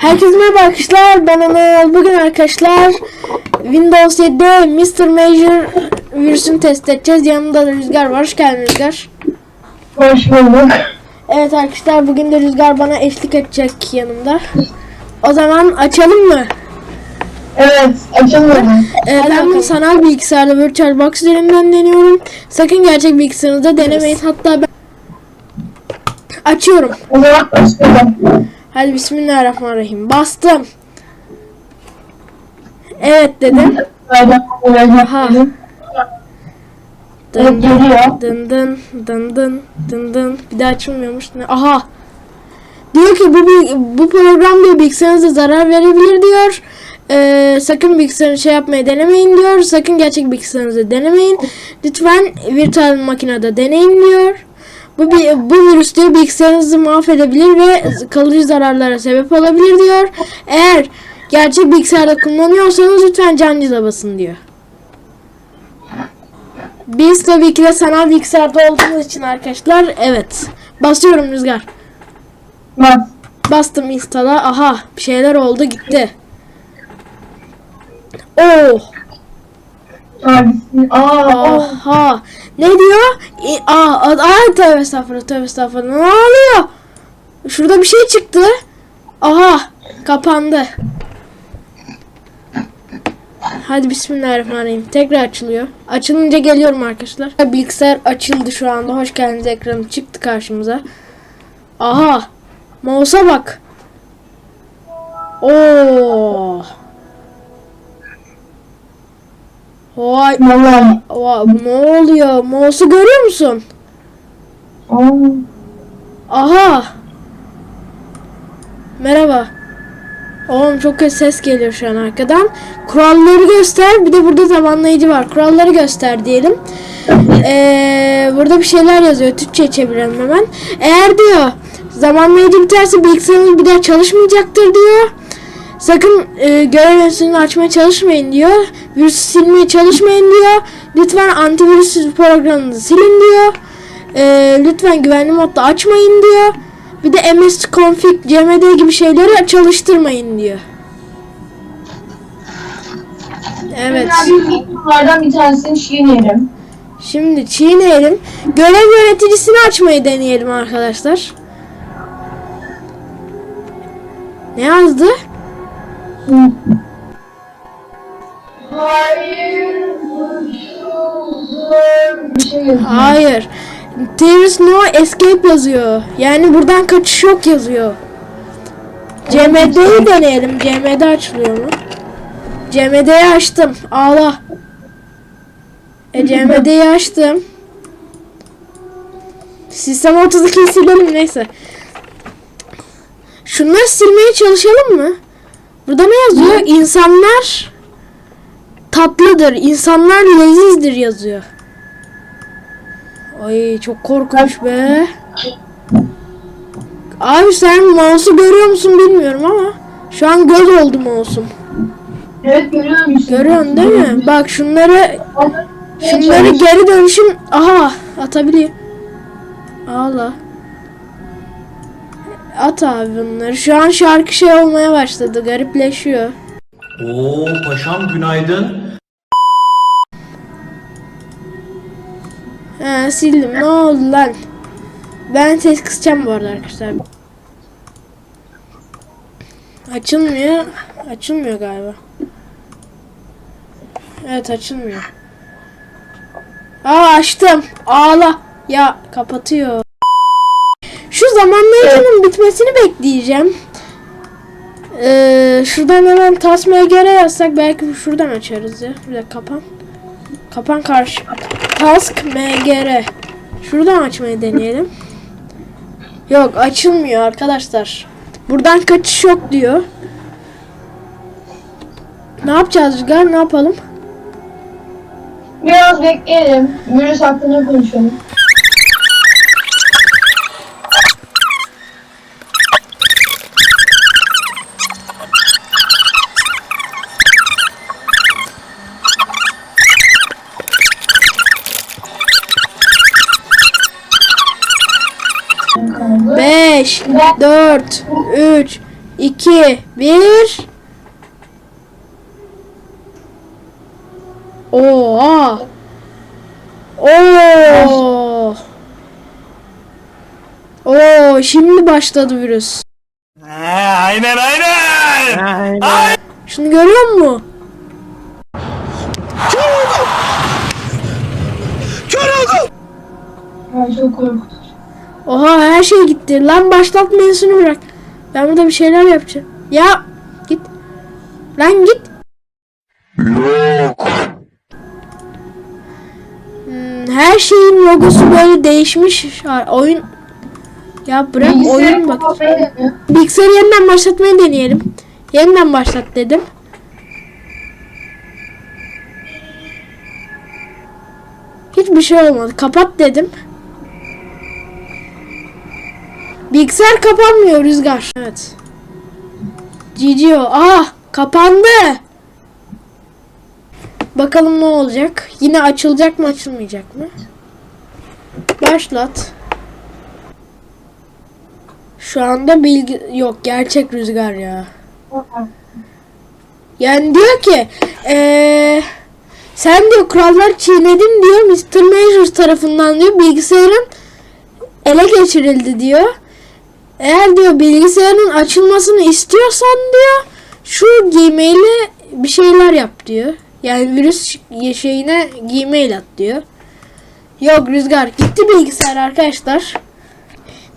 Herkese merhaba arkadaşlar. Ben Anıl. Bugün arkadaşlar Windows 7'de Mr. Major virüsünü test edeceğiz. Yanımda da Rüzgar var. Hoş geldin Rüzgar. Hoş bulduk. Evet arkadaşlar bugün de Rüzgar bana eşlik edecek yanımda. O zaman açalım mı? Evet, açılmadı. Ee, ben bunu sanal bilgisayarda VirtualBox üzerinden deniyorum. Sakın gerçek bilgisayarınızda denemeyin. Hatta ben açıyorum. O zaman başlayalım. Hadi Bismillahirrahmanirrahim. Bastım. Evet dedim. Aha. Dın dın dın dın dın dın dın. Bir daha açılmıyormuş. Aha. Diyor ki bu bu program diyor bilgisayarınıza zarar verebilir diyor. Ee, sakın bilgisayarı şey yapmayı denemeyin diyor. Sakın gerçek bilgisayarınızı denemeyin. Lütfen virtual makinede deneyin diyor. Bu bi- bu virüs diyor bilgisayarınızı mahvedebilir ve kalıcı zararlara sebep olabilir diyor. Eğer gerçek bilgisayarda kullanıyorsanız lütfen cancıza basın diyor. Biz tabii ki de sanal bilgisayarda olduğumuz için arkadaşlar evet. Basıyorum Rüzgar. Bak. Bastım install'a. Aha bir şeyler oldu gitti. Oh. Abisi. Aa. Aha. Ne diyor? Aa, aa tövbe estağfurullah tövbe estağfurullah. Ne oluyor? Şurada bir şey çıktı. Aha kapandı. Hadi bismillahirrahmanirrahim. Tekrar açılıyor. Açılınca geliyorum arkadaşlar. Bilgisayar açıldı şu anda. Hoş geldiniz ekranı çıktı karşımıza. Aha. Mouse'a bak. Oo. Vay Vallahi. Vay, ne oluyor? Mouse'u görüyor musun? Aa. Aha. Merhaba. Oğlum çok kötü ses geliyor şu an arkadan. Kuralları göster. Bir de burada zamanlayıcı var. Kuralları göster diyelim. Ee, burada bir şeyler yazıyor. Türkçe çevirelim hemen. Eğer diyor zamanlayıcı biterse bilgisayarınız bir daha çalışmayacaktır diyor. Sakın e, görev yönetimini açmaya çalışmayın diyor. Virüsü silmeye çalışmayın diyor. Lütfen antivirüs programınızı silin diyor. E, lütfen güvenli modda açmayın diyor. Bir de ms config, cmd gibi şeyleri çalıştırmayın diyor. Evet. Bunlardan bir tanesini çiğneyelim. Şimdi çiğneyelim. Görev yöneticisini açmayı deneyelim arkadaşlar. Ne yazdı? Hayır. There is no escape yazıyor. Yani buradan kaçış yok yazıyor. CMD'yi deneyelim. CMD açılıyor mu? CMD'yi açtım. Ağla. E CMD'yi açtım. Sistem 32'yi silelim neyse. Şunları silmeye çalışalım mı? Burada ne yazıyor? İnsanlar tatlıdır. İnsanlar lezizdir yazıyor. Ay çok korkunç be. Abi sen mouse'u görüyor musun bilmiyorum ama şu an göz oldu mouse'um. Evet görüyor musun? Görüyorsun değil mi? Bak şunları şunları geri dönüşüm aha atabiliyor. Allah. At abi bunları. Şu an şarkı şey olmaya başladı. Garipleşiyor. Oo paşam günaydın. He sildim. Ne oldu lan? Ben ses kısacağım bu arada arkadaşlar. Açılmıyor. Açılmıyor galiba. Evet açılmıyor. Aa açtım. Ağla. Ya kapatıyor. Zamanlayıcının bitmesini bekleyeceğim. Ee, şuradan hemen tas MGR yazsak belki şuradan açarız ya. Dakika kapan. Kapan karşı. Task MGR. Şuradan açmayı deneyelim. Yok açılmıyor arkadaşlar. Buradan kaçış yok diyor. Ne yapacağız Rüzgar? Ne yapalım? Biraz bekleyelim. Virüs hakkında konuşalım. Beş, dört, üç, 2 1 Oo. Oo. Oo, şimdi başladı virüs. aynen aynen. Şunu görüyor musun? Ay çok korkutucu. Oha her şey gitti. Lan başlat menüsünü bırak. Ben burada bir şeyler yapacağım. Ya git. Lan git. Hmm, her şeyin logosu böyle değişmiş. Oyun ya bırak Bilgisayarı oyun bak. Bilgisayarı yeniden başlatmayı deneyelim. Yeniden başlat dedim. Hiçbir şey olmadı. Kapat dedim. Bilgisayar kapanmıyor Rüzgar. Evet. GGO. Ah kapandı. Bakalım ne olacak. Yine açılacak mı açılmayacak mı? Başlat. Şu anda bilgi yok gerçek rüzgar ya. Yani diyor ki eee, sen diyor kurallar çiğnedin diyor Mr. Majors tarafından diyor bilgisayarın ele geçirildi diyor. Eğer diyor bilgisayarın açılmasını istiyorsan diyor şu gmail'e bir şeyler yap diyor. Yani virüs şeyine gmail at diyor. Yok Rüzgar gitti bilgisayar arkadaşlar.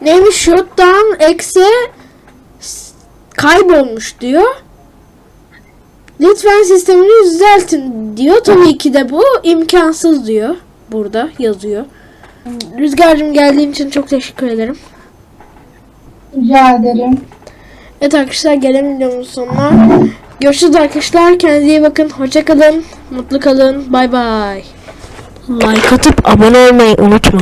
Neymiş shutdown eksi kaybolmuş diyor. Lütfen sistemini düzeltin diyor. Tabii ki de bu imkansız diyor. Burada yazıyor. Rüzgar'cığım geldiğin için çok teşekkür ederim. Rica ederim. Evet arkadaşlar gelen videomuzun sonuna. Görüşürüz arkadaşlar. Kendinize iyi bakın. Hoşça kalın. Mutlu kalın. Bay bay. Like atıp abone olmayı unutma.